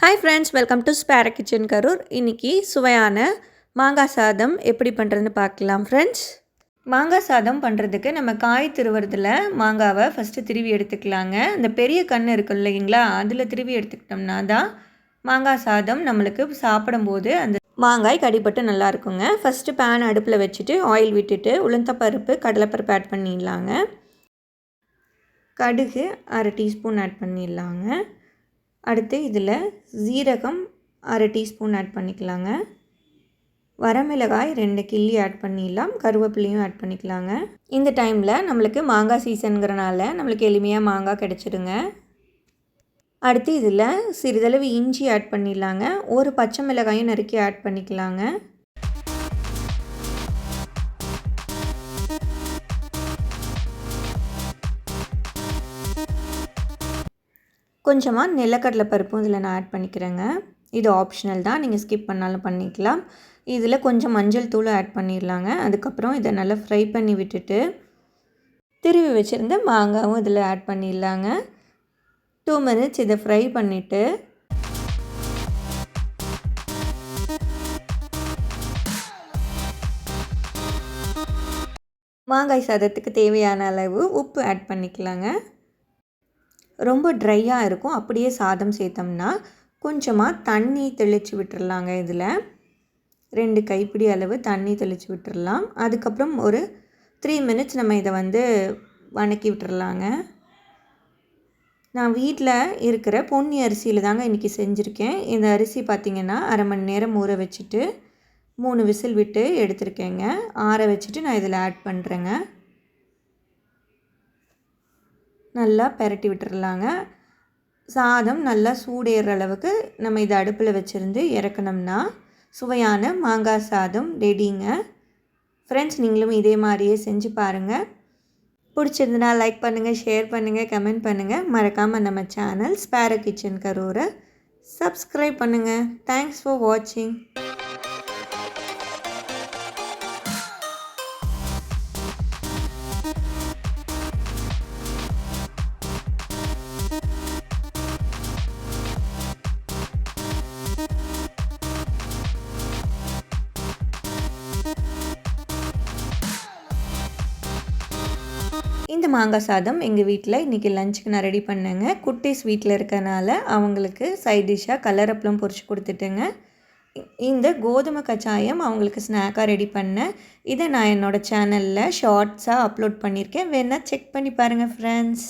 Hi friends welcome to spare kitchen Karur இன்றைக்கி சுவையான மாங்காய் சாதம் எப்படி பண்ணுறதுன்னு பார்க்கலாம் ஃப்ரெண்ட்ஸ் மாங்காய் சாதம் பண்ணுறதுக்கு நம்ம காய் திருவுறதுல மாங்காவை ஃபஸ்ட்டு திருவி எடுத்துக்கலாங்க. இந்த பெரிய கண் இருக்கு இல்லைங்களா அதில் திருவி எடுத்துக்கிட்டோம்னா தான் மாங்காய் சாதம் நம்மளுக்கு சாப்பிடும்போது அந்த மாங்காய் கடிப்பட்டு நல்லா இருக்குங்க. ஃபஸ்ட்டு பேன் அடுப்பில் வச்சுட்டு ஆயில் விட்டுட்டு உளுந்தப்பருப்பு கடலைப்பருப்பு ஆட் பண்ணிடலாங்க. கடுகு அரை டீஸ்பூன் ஆட் பண்ணிடலாங்க. அடுத்து இதில் ஜீரகம் அரை டீஸ்பூன் ஆட் பண்ணிக்கலாங்க. வரமிளகாய் ரெண்டு கிள்ளி ஆட் பண்ணிடலாம். கருவேப்பிலையும் ஆட் பண்ணிக்கலாங்க. இந்த டைமில் நம்மளுக்கு மாங்காய் சீசனுங்கிறனால நம்மளுக்கு எளிமையாக மாங்காய் கிடச்சிடுங்க அடுத்து இதில் சிறிதளவு இஞ்சி ஆட் பண்ணிடலாங்க. ஒரு பச்சை மிளகாயும் நறுக்கி ஆட் பண்ணிக்கலாங்க. கொஞ்சமாக நிலக்கடலை பருப்பும் இதில் நான் ஆட் பண்ணிக்கிறேங்க. இது ஆப்ஷனல் தான். நீங்கள் ஸ்கிப் பண்ணாலும் பண்ணிக்கலாம். இதில் கொஞ்சம் மஞ்சள் தூள் ஆட் பண்ணிடலாங்க. அதுக்கப்புறம் இதை நல்லா ஃப்ரை பண்ணி விட்டுட்டு திருவி வச்சுருந்த மாங்காவும் இதில் ஆட் பண்ணிடலாங்க. டூ மினிட்ஸ் இதை ஃப்ரை பண்ணிவிட்டு மாங்காய் சாதத்துக்கு தேவையான அளவு உப்பு ஆட் பண்ணிக்கலாங்க. ரொம்ப ட்ரையாக இருக்கும். அப்படியே சாதம் சேர்த்தோம்னா கொஞ்சமாக தண்ணி தெளித்து விட்டுறலாங்க இதில். ரெண்டு கைப்பிடி அளவு தண்ணி தெளித்து விட்டுறலாம். அதுக்கப்புறம் ஒரு த்ரீ மினிட்ஸ் நம்ம இதை வந்து வணக்கி விட்டுறலாங்க. நான் வீட்டில் இருக்கிற பொன்னி அரிசியில் தாங்க இன்றைக்கி செஞ்சுருக்கேன். இந்த அரிசி பார்த்திங்கன்னா அரை மணி நேரம் ஊற வச்சுட்டு மூணு விசில் விட்டு எடுத்திருக்கேங்க. ஆற வச்சுட்டு நான் இதில் ஆட் பண்ணுறேங்க நல்லா பெரட்டி விட்டுறலாங்க. சாதம் நல்லா சூடேற அளவுக்கு நம்ம இதை அடுப்பில் வச்சுருந்து இறக்கணும்னா சுவையான மாங்காய் சாதம் ரெடிங்க. ஃப்ரெண்ட்ஸ் நீங்களும் இதே மாதிரியே செஞ்சு பாருங்கள் பிடிச்சிருந்தனா லைக் பண்ணுங்கள் ஷேர் பண்ணுங்கள் கமெண்ட் பண்ணுங்கள் மறக்காமல் நம்ம சேனல் ஸ்பேர கிச்சன் கரூரை சப்ஸ்கிரைப் பண்ணுங்கள் தேங்க்ஸ் ஃபார் வாட்சிங் இந்த மாங்காய் சாதம் எங்கள் வீட்டில் இன்றைக்கி லஞ்சுக்கு நான் ரெடி பண்ணேங்க. குட்டீஸ் வீட்டில் இருக்கனால அவங்களுக்கு சைட் டிஷ்ஷாக கலர் அப்பளம் பொரிச்சு கொடுத்துட்டேங்க. இந்த கோதுமை கச்சாயம் அவங்களுக்கு ஸ்நாக்காக ரெடி பண்ணேன். இதை நான் என்னோடய சேனலில் ஷார்ட்ஸாக அப்லோட் பண்ணியிருக்கேன். வேணால் செக் பண்ணி பாருங்கள் ஃப்ரெண்ட்ஸ்